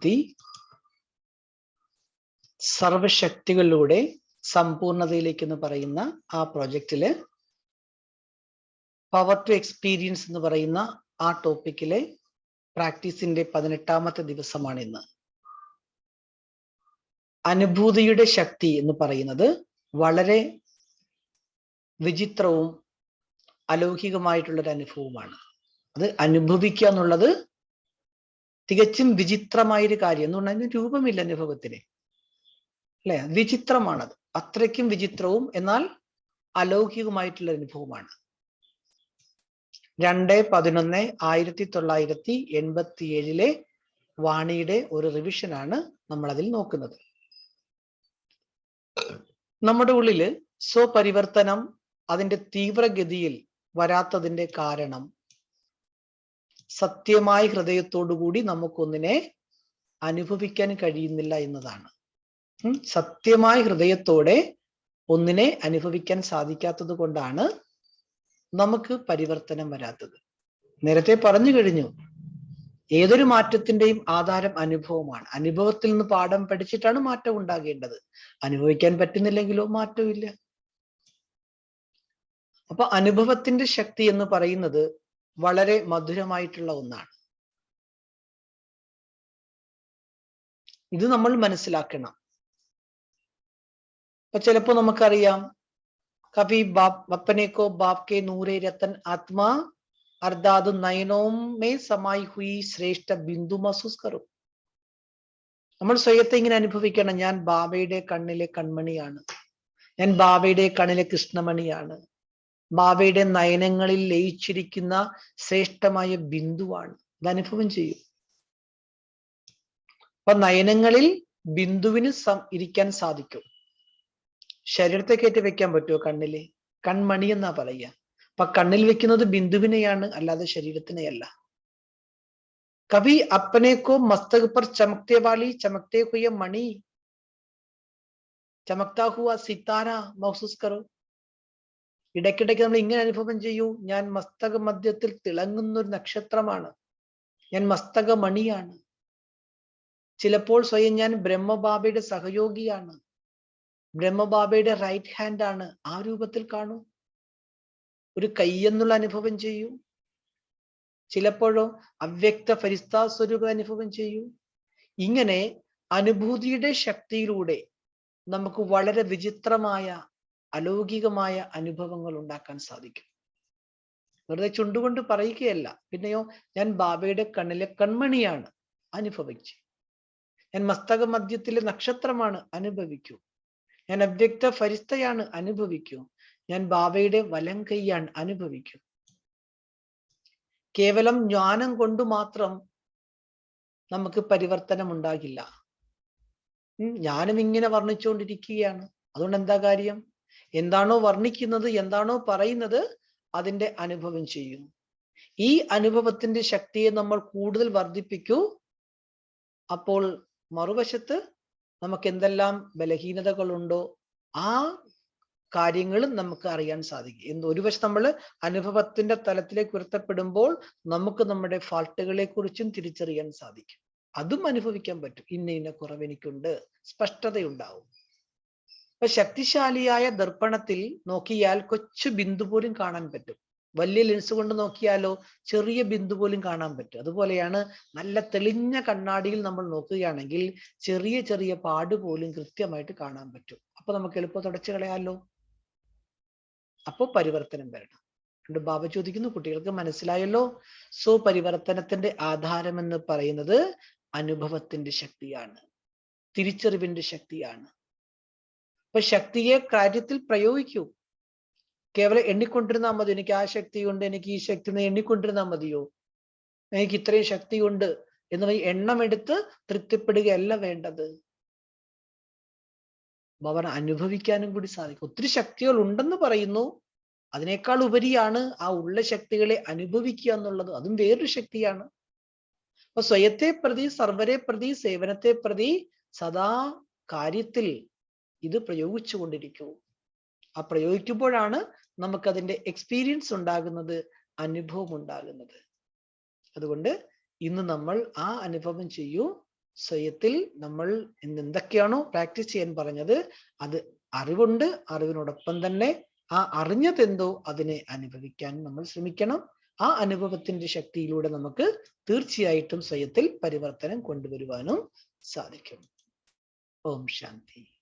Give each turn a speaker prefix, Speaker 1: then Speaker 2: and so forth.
Speaker 1: ശക്തി സർവശക്തികളിലൂടെ സമ്പൂർണതയിലേക്ക് എന്ന് പറയുന്ന ആ പ്രോജക്റ്റിൽ പവർ ടു എക്സ്പീരിയൻസ് എന്ന് പറയുന്ന ആ ടോപ്പിക്കിലെ പ്രാക്ടീസിന്റെ പതിനെട്ടാമത്തെ ദിവസമാണ് ഇന്ന്. അനുഭൂതിയുടെ ശക്തി എന്ന് പറയുന്നത് വളരെ വിചിത്രവും അലൗകികമായിട്ടുള്ളൊരു അനുഭവമാണ്. അത് അനുഭവിക്കുക എന്നുള്ളത് തികച്ചും വിചിത്രമായൊരു കാര്യം. എന്ന് പറഞ്ഞാൽ അതിന് രൂപമില്ല അനുഭവത്തിന്. അല്ലെ? വിചിത്രമാണത്. അത്രയ്ക്കും വിചിത്രവും എന്നാൽ അലൗകികമായിട്ടുള്ള അനുഭവമാണ്. രണ്ട് പതിനൊന്ന് ആയിരത്തി തൊള്ളായിരത്തി എൺപത്തി ഏഴിലെ വാണിയുടെ ഒരു റിവിഷനാണ് നമ്മൾ അതിൽ നോക്കുന്നത്. നമ്മുടെ ഉള്ളിൽ സ്വപരിവർത്തനം അതിന്റെ തീവ്രഗതിയിൽ വരാത്തതിന്റെ കാരണം സത്യമായ ഹൃദയത്തോടുകൂടി നമുക്കൊന്നിനെ അനുഭവിക്കാൻ കഴിയുന്നില്ല എന്നതാണ്. സത്യമായ ഹൃദയത്തോടെ ഒന്നിനെ അനുഭവിക്കാൻ സാധിക്കാത്തത് കൊണ്ടാണ് നമുക്ക് പരിവർത്തനം വരാത്തത്. നേരത്തെ പറഞ്ഞു കഴിഞ്ഞു ഏതൊരു മാറ്റത്തിന്റെയും ആധാരം അനുഭവമാണ്. അനുഭവത്തിൽ നിന്ന് പാഠം പഠിച്ചിട്ടാണ് മാറ്റം ഉണ്ടാകേണ്ടത്. അനുഭവിക്കാൻ പറ്റുന്നില്ലെങ്കിലോ മാറ്റമില്ല. അപ്പൊ അനുഭവത്തിന്റെ ശക്തി എന്ന് പറയുന്നത് വളരെ മധുരമായിട്ടുള്ള ഒന്നാണ്. ഇത് നമ്മൾ മനസ്സിലാക്കണം. ഇപ്പൊ ചിലപ്പോ നമുക്കറിയാം കവി ബാപ് ബപ്പനേക്കോ ബാപ് കെ നൂറെ രത്തൻ ആത്മാ അർദാത് നയനോം മേ സമായി ഹുയി ശ്രേഷ്ഠ ബിന്ദു മസൂസ് കറും. നമ്മൾ സ്വയത്തെ ഇങ്ങനെ അനുഭവിക്കണം. ഞാൻ ബാബയുടെ കണ്ണിലെ കൺമണിയാണ്. ഞാൻ ബാബയുടെ കണ്ണിലെ കൃഷ്ണമണിയാണ്. ബാബയുടെ നയനങ്ങളിൽ ലയിച്ചിരിക്കുന്ന ശ്രേഷ്ഠമായ ബിന്ദുവാണ്. ഇത് അനുഭവം ചെയ്യും. അപ്പൊ നയനങ്ങളിൽ ബിന്ദുവിന് ഇരിക്കാൻ സാധിക്കും. ശരീരത്തെ കയറ്റി വെക്കാൻ പറ്റുമോ കണ്ണിൽ? കൺമണി എന്നാ പറയുക. അപ്പൊ കണ്ണിൽ വെക്കുന്നത് ബിന്ദുവിനെയാണ് അല്ലാതെ ശരീരത്തിനെയല്ല. കവി അപ്പനേക്കോ മസ്തക് പർ ചമക്തേ ചമക്തേ ഹുയ മണി ചമക്താ ഹുവ സിത്താര മഹസൂസ് കറോ ഇടയ്ക്കിടയ്ക്ക് നമ്മൾ ഇങ്ങനെ അനുഭവം ചെയ്യൂ. ഞാൻ മസ്തക മധ്യത്തിൽ തിളങ്ങുന്ന ഒരു നക്ഷത്രമാണ്. ഞാൻ മസ്തക മണിയാണ് ചിലപ്പോൾ സ്വയം ഞാൻ ബ്രഹ്മബാബയുടെ സഹയോഗിയാണ്. ബ്രഹ്മബാബയുടെ റൈറ്റ് ഹാൻഡ് ആണ്. ആ രൂപത്തിൽ കാണൂ. ഒരു കയ്യെന്നുള്ള അനുഭവം ചെയ്യൂ. ചിലപ്പോഴോ അവ്യക്ത ഫരിസ്താ സ്വരൂപ അനുഭവം ചെയ്യൂ. ഇങ്ങനെ അനുഭൂതിയുടെ ശക്തിയിലൂടെ നമുക്ക് വളരെ വിചിത്രമായ അലൗകികമായ അനുഭവങ്ങൾ ഉണ്ടാക്കാൻ സാധിക്കും. വെറുതെ ചുണ്ടുകൊണ്ട് പറയുകയല്ല. പിന്നെയോ ഞാൻ ബാബയുടെ കണ്ണിലെ കൺമണിയാണ് അനുഭവിച്ചു ഞാൻ മസ്തക മധ്യത്തിലെ നക്ഷത്രമാണ് അനുഭവിക്കൂ. ഞാൻ അവ്യക്ത ഫരിസ്തയാണ് അനുഭവിക്കൂ. ഞാൻ ബാബയുടെ വലം കൈയാണ് അനുഭവിക്കൂ. കേവലം ജ്ഞാനം കൊണ്ട് മാത്രം നമുക്ക് പരിവർത്തനം ഉണ്ടാകില്ല ഞാനും ഇങ്ങനെ വർണിച്ചുകൊണ്ടിരിക്കുകയാണ്. അതുകൊണ്ട് എന്താ കാര്യം? എന്താണോ വർണിക്കുന്നത് എന്താണോ പറയുന്നത് അതിന്റെ അനുഭവം ചെയ്യും ഈ അനുഭവത്തിന്റെ ശക്തിയെ നമ്മൾ കൂടുതൽ വർദ്ധിപ്പിക്കൂ. അപ്പോൾ മറുവശത്ത് നമുക്ക് എന്തെല്ലാം ബലഹീനതകളുണ്ടോ ആ കാര്യങ്ങളും നമുക്ക് അറിയാൻ സാധിക്കും. എന്ന് ഒരു വശം നമ്മൾ അനുഭവത്തിന്റെ തലത്തിലേക്ക് ഉയർത്തപ്പെടുമ്പോൾ നമുക്ക് നമ്മുടെ ഫാൾട്ടുകളെ കുറിച്ചും തിരിച്ചറിയാൻ സാധിക്കും. അതും അനുഭവിക്കാൻ പറ്റും. ഇന്ന ഇന്ന കുറവ് എനിക്കുണ്ട്. സ്പഷ്ടതയുണ്ടാവും. അപ്പൊ ശക്തിശാലിയായ ദർപ്പണത്തിൽ നോക്കിയാൽ കൊച്ചു ബിന്ദു പോലും കാണാൻ പറ്റും. വലിയ ലെൻസ് കൊണ്ട് നോക്കിയാലോ ചെറിയ ബിന്ദു പോലും കാണാൻ പറ്റും. അതുപോലെയാണ് നല്ല തെളിഞ്ഞ കണ്ണാടിയിൽ നമ്മൾ നോക്കുകയാണെങ്കിൽ ചെറിയ ചെറിയ പാട് പോലും കൃത്യമായിട്ട് കാണാൻ പറ്റും. അപ്പൊ നമുക്ക് എളുപ്പം തുടച്ചു കളയാലോ? അപ്പൊ പരിവർത്തനം വരണം. അതുകൊണ്ട് ബാബ ചോദിക്കുന്നു കുട്ടികൾക്ക് മനസ്സിലായല്ലോ? സോ പരിവർത്തനത്തിന്റെ ആധാരം എന്ന് പറയുന്നത് അനുഭവത്തിന്റെ ശക്തിയാണ്. തിരിച്ചറിവിന്റെ ശക്തിയാണ്. അപ്പൊ ശക്തിയെ കാര്യത്തിൽ പ്രയോഗിക്കൂ. കേവലം എണ്ണിക്കൊണ്ടിരുന്നാൽ മതി. എനിക്ക് ആ ശക്തിയുണ്ട് എനിക്ക് ഈ ശക്തി എണ്ണിക്കൊണ്ടിരുന്നാൽ മതിയോ? എനിക്ക് ഇത്രയും ശക്തിയുണ്ട് എന്ന് എണ്ണമെടുത്ത് തൃപ്തിപ്പെടുകയല്ല വേണ്ടത്. ഭവൻ അനുഭവിക്കാനും കൂടി സാധിക്കും. ഒത്തിരി ശക്തികൾ ഉണ്ടെന്ന് പറയുന്നു. അതിനേക്കാൾ ഉപരിയാണ് ആ ഉള്ള ശക്തികളെ അനുഭവിക്കുക എന്നുള്ളത്. അതും വേറൊരു ശക്തിയാണ്. അപ്പൊ സ്വയത്തെ പ്രതി സർവരെ പ്രതി സേവനത്തെ പ്രതി സദാ കാര്യത്തിൽ ഇത് പ്രയോഗിച്ചു കൊണ്ടിരിക്കൂ ആ പ്രയോഗിക്കുമ്പോഴാണ് നമുക്കതിന്റെ എക്സ്പീരിയൻസ് ഉണ്ടാകുന്നത് അനുഭവം ഉണ്ടാകുന്നത്. അതുകൊണ്ട് ഇന്ന് നമ്മൾ ആ അനുഭവം ചെയ്യൂ. സ്വയത്തിൽ നമ്മൾ ഇന്ന് എന്തൊക്കെയാണോ പ്രാക്ടീസ് ചെയ്യാൻ പറഞ്ഞത് അത് അറിവുണ്ട്. അറിവിനോടൊപ്പം തന്നെ ആ അറിഞ്ഞതെന്തോ അതിനെ അനുഭവിക്കാൻ നമ്മൾ ശ്രമിക്കണം. ആ അനുഭവത്തിന്റെ ശക്തിയിലൂടെ നമുക്ക് തീർച്ചയായിട്ടും സ്വയത്തിൽ പരിവർത്തനം കൊണ്ടുവരുവാനും സാധിക്കും. ഓം ശാന്തി.